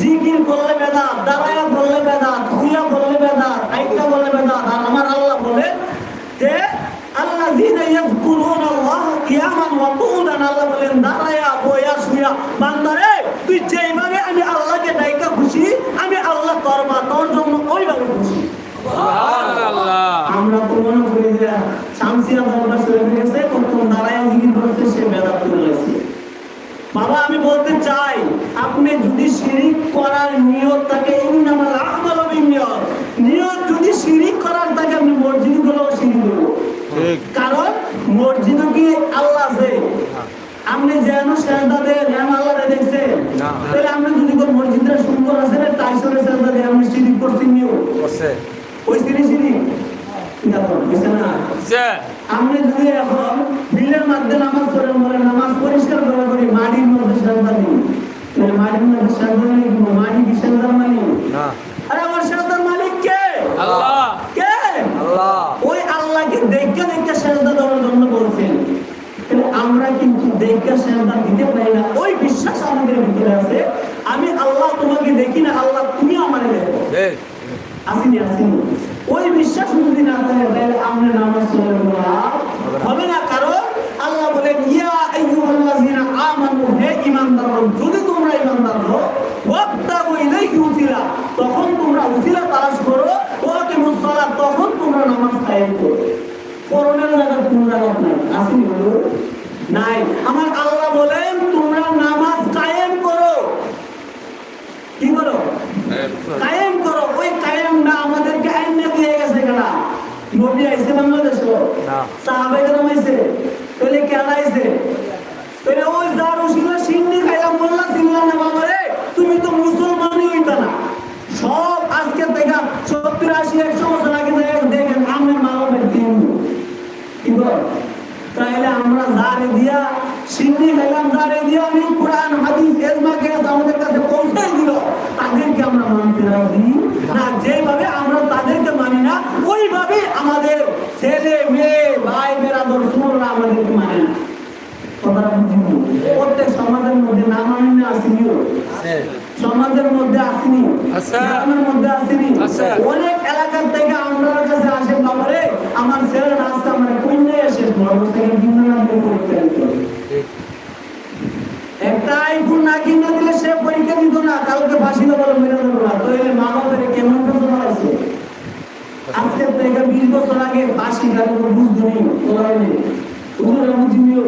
জিকির করলে বেদাত দাঁড়ায়া বললে বেদাত হুইয়া বললে বেদাত আইটা বললে বেদাত আর আমার আল্লাহ বলে যে আল্লাহ কিয়ামান ওয়া কুউদান আল্লাহ বলেন দাঁড়ায়া বইয়া শুয়া বান্দারে তুই যেইভাবে আমি আল্লাহকে ডাইকা খুশি আমি আল্লাহ করবা তোর জন্য ওইভাবে খুশি। সুবহানাল্লাহ। আমরা তো মনে করি যে শামসিয়া দরবার শরীফ গেছে কখন দাঁড়ায় জিকির করছে সে বেদাত করে লাগছে বাবা আমি বলতে চাই আপনি যদি শিরিক করার নিয়ত থাকে ইন্নামাল আমালু বিনিয়ত নিয়ত যদি শিরিক করার থাকে আপনি মসজিদগুলো শিরিক করব ঠিক কারণ মসজিদ কি আল্লাহ আছে আপনি যেন সেজদা দেন দেখছেন। তাহলে আপনি যদি কোন সুন্দর তাই সরে সেজদা দেন আপনি করছেন নিও। বসে ওই আপনি যদি এখন বিলের মধ্যে নামাজ বলে নামাজ পরিষ্কার করে করি মাটির মধ্যে সাজদা দিন তাহলে মাটির মধ্যে সাজদা নেই মাটি কি সাজদার মালিক না আরে আমার সাজদার মালিক কে আল্লাহ কে আল্লাহ ওই আল্লাহকে দেখে দেখে সাজদা দেওয়ার জন্য বলছেন কিন্তু আমরা কিন্তু দেখে সাজদা দিতে পারি না ওই বিশ্বাস আমাদের ভিতরে আছে। আমি আল্লাহ তোমাকে দেখি না আল্লাহ তুমি আমারে দেখো। আসিনি আসেনি। ওই বিশ্বাস যদি না থাকে তাহলে আমরা নামাজ হবে না কারণ আল্লাহ বলেন ইয়া আইয়ুহাল্লাযিনা আমানু হে ঈমানদারগণ যদি তোমরা ঈমানদার হও ওয়াক্তাবু ইলাইহি উসিলা তখন তোমরা উসিলা তালাশ করো ওয়াকিমুস সালাত তখন তোমরা নামাজ কায়েম করো করোনার জায়গা কোন জায়গা নাই আসেনি বলো নাই আমার আল্লাহ বলেন তোমরা নামাজ কায়েম করো কি করো কায়েম করো ওই কায়েম না আমাদেরকে আইন না দিয়ে গেছে কেনা নবী আইছে বাংলাদেশ না। সাহাবাই কেরাম আইছে তাহলে কেন আইছে তাহলে ওই যার উশিলা সিন্নি খাইলাম বললা সিনলা না বাবা রে তুমি তো মুসলমানই হইতা না সব আজকে দেখা সত্তর আশি একশো বছর আগে দেখেন দেখেন আমরা মানবের দিন কি তাহলে আমরা জারে দিয়া সিন্নি খাইলাম জারে দিয়া আমি কোরআন হাদিস এজমা কেস আমাদের কাছে পৌঁছে দিল তাদেরকে আমরা মানতে রাজি না যেভাবে আমরা তাদেরকে মানি না ওইভাবে আমাদের ছেলে মেয়ে ভাই বেরাদর সুমনরা আমাদেরকে মানে না প্রত্যেক সমাজের মধ্যে না মানি সমাজের মধ্যে আসেনি। গ্রামের মধ্যে আসেনি অনেক এলাকার থেকে আপনার কাছে আসেন বাবারে, আমার ছেলের রাস্তা মানে কন্যা এসে বড় থেকে ভিন্ন নাম পরীক্ষা না কিনে দিলে সে পরীক্ষা দিত না কালকে ফাঁসি দেবো মেরে দেবো না। তো এলে মা বাবারে কেমন কথা আছে আজকে থেকে বিশ বছর আগে ফাঁসি কারণ বুঝতে নেই তোলা নেই ওগুলো বুঝিনিও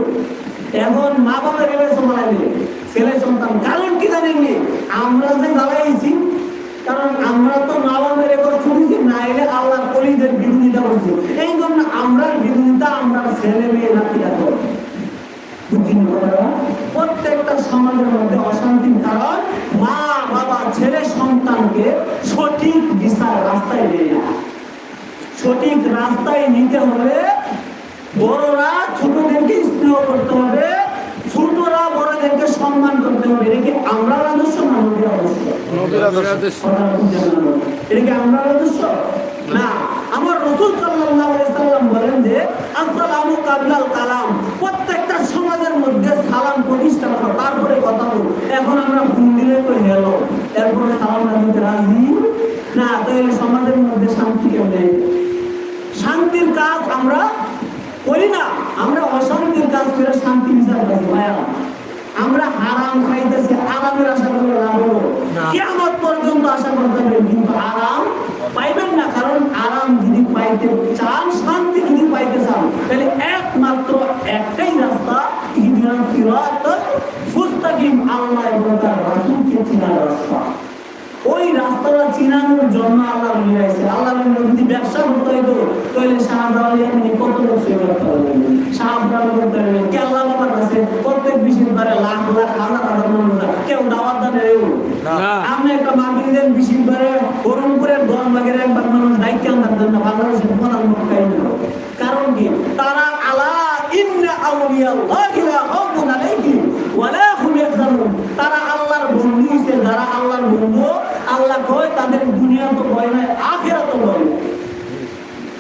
এখন মা বাবার এবার সমালাইলে ছেলে সন্তান কারণ কি জানেননি আমরা যে জ্বালাইছি কারণ আমরা তো মা বাবার রেকর্ড শুনেছি না এলে আল্লাহ কলিদের বিরোধিতা করছি এই জন্য আমরা বিরোধিতা আমরা ছেলে মেয়ে নাতিরা করি বুঝিনি? প্রত্যেকটা সমাজের মধ্যে অশান্তির কারণ মা বাবা ছেলে সন্তানকে সঠিক দিশার রাস্তায় দেয় না সঠিক রাস্তায় নিতে হলে বড়রা ছোটদেরকে স্নেহ করতে হবে ছোটরা বড়দেরকে সম্মান করতে হবে এটা কি আমরা রাজস্ব না নদীর আদর্শ নবীর আদর্শ কথা বুঝতে পারলাম না। এটা আমরা রাজস্ব না আমার রসুল সাল্লাম বলেন যে আসসালামু কাবলাল কালাম। প্রত্যেকটা সমাজের মধ্যে সালাম প্রতিষ্ঠা করো তারপরে কথা বল। এখন আমরা ফোন দিলে তো হেলো এরপরে সালাম না দিতে রাজি? না তাহলে সমাজের মধ্যে শান্তি কেমনে? শান্তির কাজ আমরা করি না। আমরা অশান্তির কাজ করে শান্তি বিচার করি ভাইয়া। আমরা হারাম খাইতেছি আরামের আশা করে লাভ হলো। না। কিয়ামত পর্যন্ত আশা করতে হবে কিন্তু আরাম পাইবেন না। কারণ আরাম যদি পাইতে চান শান্তি পাইতে চান তাহলে একমাত্র একটাই রাস্তা ইহদিনাস সিরাতাল মুস্তাকিম আল্লাহ এবং তার রাসূলকে চিনার রাস্তা। ওই রাস্তাটা চিনানোর জন্য আল্লাহ মিলাইছে আল্লাহ যদি ব্যবসা করতে হইতো তাহলে শাহজালাল এমনি কত সেবা করতে শাহজালাল করতে হবে কেল্লা বাবার কাছে প্রত্যেক বিশেষ বারে লাখ লাখ হাজার হাজার মানুষ কেউ দাওয়াত দেন এও না। আপনি একটা মাহফিল দেন বিশেষ বারে বরমপুরের দলবাগের একবার মানুষ দায়িত্ব আনতে দেন না বাংলাদেশের প্রধান তারা আল্লাহর বন্ধু হইছে যারা আল্লাহর বন্ধু আল্লাহ কয় তাদের দুনিয়া তো ভয় নাই তো ভয়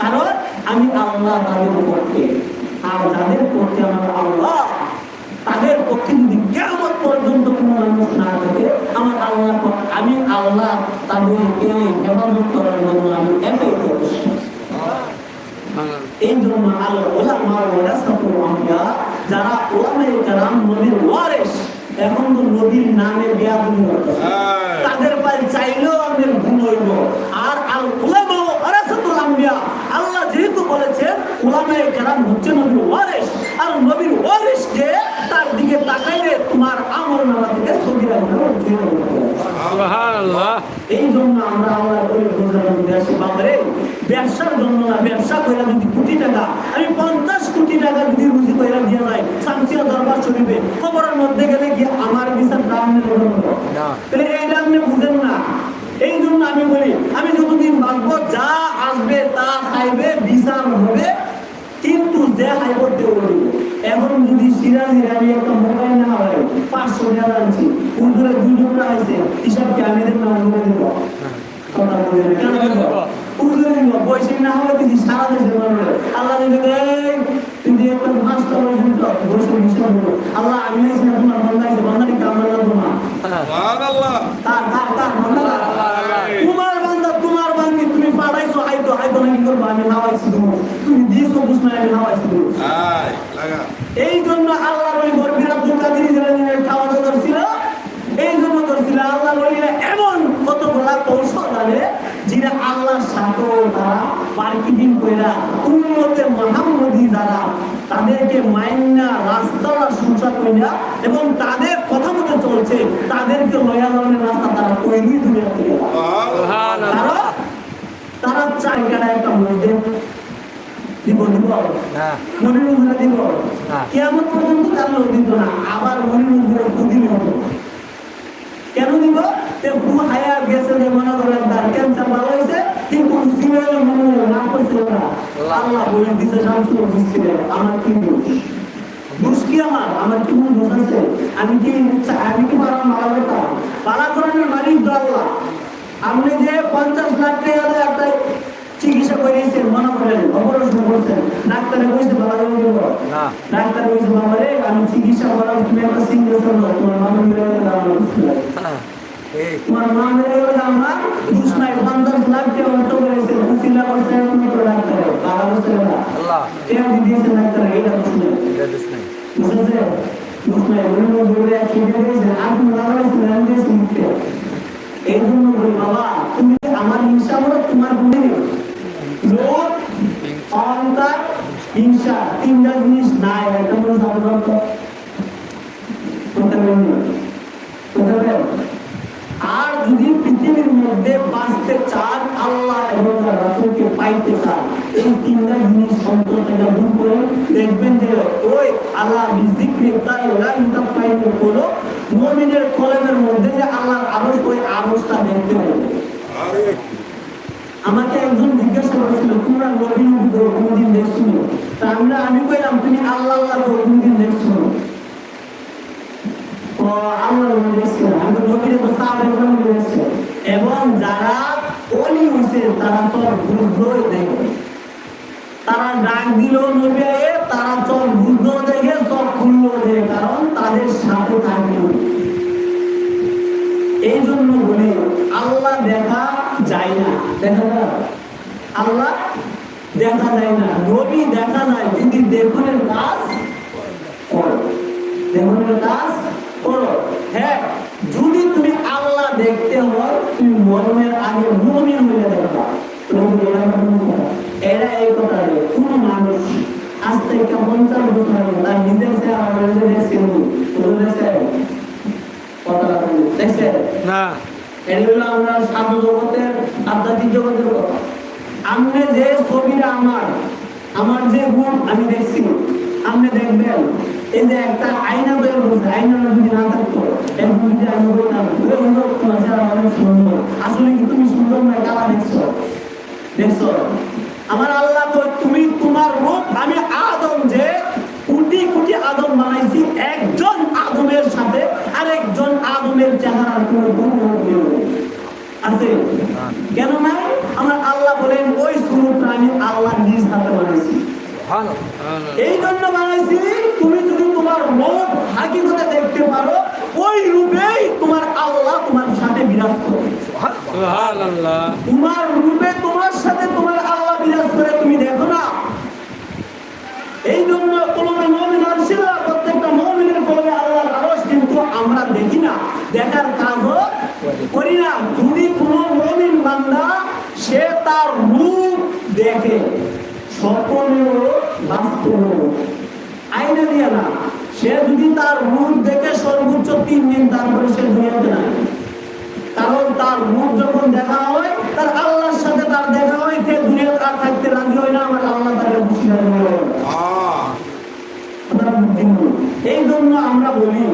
কারণ আমি আল্লাহ তাদের পক্ষে। আর যাদের পক্ষে আমার আল্লাহ তাদের পক্ষে যদি কেমন পর্যন্ত কোনো মানুষ না থাকে আমার আল্লাহ আমি আল্লাহ তাদেরকে হেফাজত করার জন্য আমি একাই করছি এই জন্য আল্লাহ ওলা মা ওরা সাথে যারা ওলামাই কালাম নবীর ওয়ারেস এখন তো নবীর নামে বিয়া হ্যাঁ। তাদের পায়ে চাইলেও আমি ভুল হইব। আর আল ওলামা ওয়ারাসাতুল আম্বিয়া আল্লাহ যেহেতু বলেছেন ওলামাই কেরাম হচ্ছে নবীর ওয়ারেস আর নবীর ওয়ারেসকে তার দিকে তাকাইলে তোমার আমল নামা থেকে সগিরা গুলো ধুয়ে সুবহানাল্লাহ। জন্য আমরা আল্লাহ করে বুঝলাম দেশে বাবারে ব্যবসার জন্য না ব্যবসা করে যদি কোটি টাকা আমি পঞ্চাশ কোটি টাকা যদি রুজি করে দিয়ে যাই শামসিয়া দরবার শরীফে খবরের মধ্যে গেলে গিয়ে আমার বিচার দাম নেই না। তাহলে এইটা আপনি বুঝেন না। এই জন্য আমি বলি আমি যতদিন বাঁচবো যা আসবে তা খাইবে বিচার হবে কিন্তু যে হাইকোর্টে বলব এখন যদি সিরাজি আমি একটা মোবাইল না হয় পাঁচশো টাকা আনছি। উর্দুরে দুই টুকরা আছে হিসাব কি আমি নাম বলে দেব? কথা বলে কেন উর্দুরে দিব। বৈশাখ না হলে কিছু সারা দেশের মানুষ আল্লাহ যদি তুমি একটা পাঁচটা বৈশাখ তো হিসাব দেবো। আল্লাহ আমি আছি না তোমার বান্দা আছে বান্দাটি কামড়া না সুবহানাল্লাহ। তার তার তার বান্দা? তোমার বান্দা তোমার বান্দি তুমি পাঠাইছো হাইতো হাইতো নাকি করব? আমি হাওয়াইছি তুমি দিয়েছ বুঝনা আমি হাওয়াইছি তুমি এই জন্য আল্লাহ ওই গর্বির আব্দুল কাদের জিলানীর খাওয়া দাওয়া করছিল এই জন্য করছিল আল্লাহ বলিরা এমন কতগুলা কৌশল জানে যেটা আল্লাহর সাথে তারা মার্কেটিং কইরা উন্নতে মহাম্মদী যারা তাদেরকে মাইন্না রাস্তাটা সংসার কইরা এবং তাদের কথা মতো চলছে তাদেরকে লয়া লনের রাস্তা তারা তৈরি দুনিয়া থেকে তারা চাই একটা মধ্যে দিব দিব দিব কেমন পর্যন্ত তার লোক দিত না আবার মনিরুল দিল কেন দিব? ফু হায়া গেছে যে মনে করেন তার ক্যান্সার ভালো হয়েছে কিন্তু সিরিয়াল মনে না করছিল না। আল্লাহ। বলে দিছে শামসুল দিচ্ছে আমার কি দোষ? দোষ কি আমার? আমার কি কোনো দোষ আছে? আমি কি আমি কি পারা মারা করতাম পারা করানোর মালিক আল্লাহ। আপনি যে পঞ্চাশ লাখ টাকা একটা চিকিৎসা করিয়েছেন মনে করেন অপারেশন করছেন ডাক্তারে কইছে করে দিব। না। ডাক্তার কইছে বাবা রে আমি চিকিৎসা করার তুমি একটা সিঙ্গেল করো তোমার মা মেরে গেলে। এই। তোমার মা মেরে গেলে আমার দুষ নাই পঞ্চাশ লাখ টাকা অর্থ করেছে উচিলা করছে এখন তো ডাক্তারে বাবা না আল্লাহ। টাকা দিয়েছে ডাক্তারে এটা দুষ নেই এটা দিস বুঝেছে? দুষ নাই অন্য বলে খেয়ে দিয়েছে। আপনি লাগাইছেন আমি এই জন্য বলি বাবা তুমি আমার হিংসা করো তোমার গুণে নেই লোক অহংকার হিংসা তিনটা জিনিস নাই একটা। আর যদি পৃথিবীর মধ্যে বাঁচতে চান আল্লাহ এবং তার রাসূলকে পাইতে চান এই তিনটা জিনিস অন্তর থেকে দূর করে দেখবেন যে ওই আল্লাহ বিজিক্রি তাই ওরা ইনকাম পাইতে হলো মুমিনের কলমের মধ্যে যে আল্লাহর আরশ ওই আরশটা দেখতে পাবে আমাকে একজন জিজ্ঞাসা করেছিল তোমরা নবী নবী গো কোনদিন দেখছ তা আমি কইলাম, তুমি আল্লাহ দেখছ ও দেখছ আমি নবীরে দেখছ এবং যারা অলি হইছে, তারা তো দেখে। তারা ডাক দিল তারা দেখে চোখ খুললো দেখে, কারণ তাদের সাথে থাকবে এই জন্য বলি, আল্লাহ দেখা যায় না। দেখা আল্লাহ দেখা যায় না। নবী দেখা যায় যদি দেখনের কাজ করো। দেখনের কাজ করো। হ্যাঁ যদি তুমি আল্লাহ দেখতে হয় তুমি মরণের আগে মুমিন হয়ে দেখবা এরা এই কথা কোনো মানুষ আজ থেকে পঞ্চাশ বছর আগে তার নিজের সে আমার নিজের দেখছে দেখছে কথাটা না। আমরা সাধু জগতের আধ্যাত্মিক জগতের কথা। আপনি যে ছবিটা আমার আমার যে গুণ আমি দেখছি আপনি দেখবেন এই যে একটা আয়না বের হচ্ছে আয়নাটা যদি না থাকতো এরকম যদি আমি বলতাম "ওরে বন্ধু, তোমার চেহারা অনেক সুন্দর। আসলে কি তুমি সুন্দর না কালা দেখছ? দেখছ? আমার আল্লাহ কয়, তুমি তোমার রূপ আমি আদম যে কোটি কোটি আদম বানাইছি একজন আদমের সাথে আরেকজন আদমের চেহারার কোনো গুণ আছে? কেন নাই আমার আল্লাহ বলেন ওই সুরটা আমি আল্লাহ নিজ হাতে বানাইছি। এই জন্য বানাইছি তুমি যদি তোমার রূপ হাকিকতে দেখতে পারো ওই রূপেই তোমার আল্লাহ তোমার সাথে বিরাজ করে। তোমার রূপে তোমার সাথে তোমার আল্লাহ বিরাজ করে তুমি দেখো না। এই জন্য কলমে মমিন ছিল প্রত্যেকটা মমিনের কলমে আল্লাহর আরশ কিন্তু আমরা দেখি না। দেখার করি না। যদি কোনো মমিন বান্দা সে তার রূপ দেখে স্বপ্নেও বাস্তবেও আইনে দিয়ে না সে যদি তার রূপ দেখে সর্বোচ্চ তিন দিন তারপরে সে দুনিয়াতে নাই। কারণ তার রূপ যখন দেখা হয় তার আল্লাহর সাথে তার দেখা হয় সে দুনিয়াতে আর থাকতে রাজি হয় না আমার আল্লাহ তাকে খুশি। এই জন্য আমরা বলি